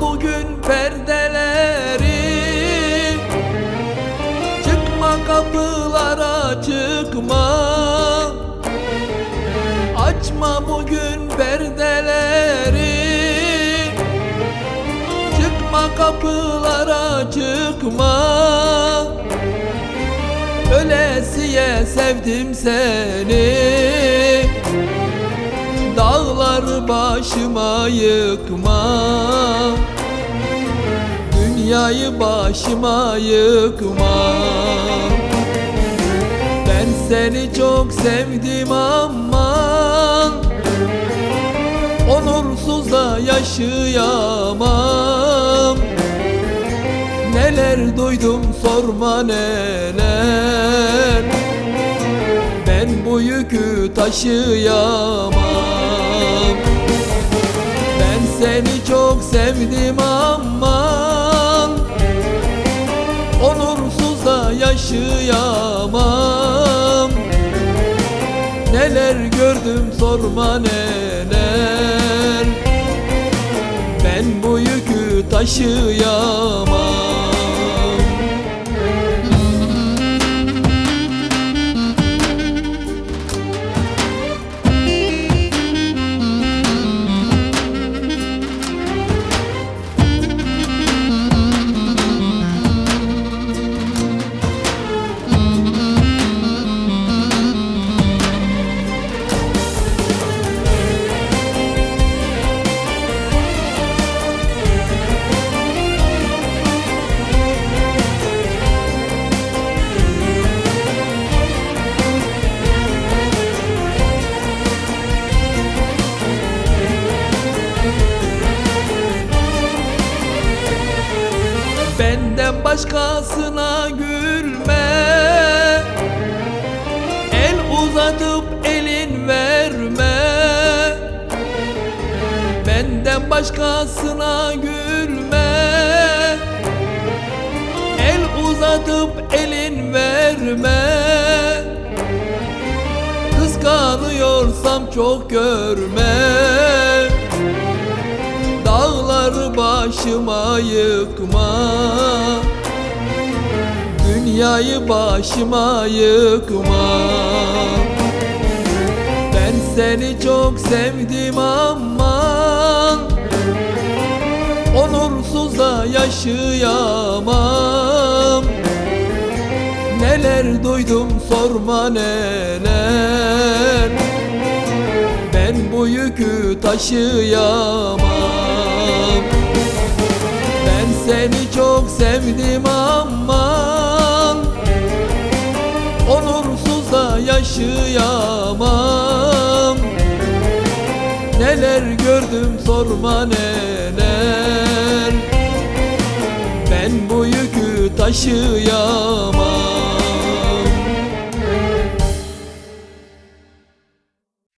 bugün perdeleri. Çıkma kapılara çıkma. Açma bugün perdeleri. Çıkma kapılara çıkma. Ölesiye sevdim seni. Dağları başıma yıkma Dünyayı başıma yıkma. Ben seni çok sevdim aman. Onursuz da yaşayamam. Neler duydum sorma neler. Ben bu yükü taşıyamam. Ben seni çok sevdim aman yaşayamam Neler gördüm sorma neler. Ben bu yükü taşıyamam Benden başkasına gülme. El uzatıp elin verme. Benden başkasına gülme. El uzatıp elin verme. Kıskanıyorsam çok görme Dağları başıma yıkma. Dünyayı başıma yıkma. Ben seni çok sevdim aman Onursuz da yaşayamam. Neler duydum sorma neler. Ben bu yükü taşıyamam seni çok sevdim aman. Onursuz da yaşayamam. Neler gördüm sorma neler. Ben bu yükü taşıyamam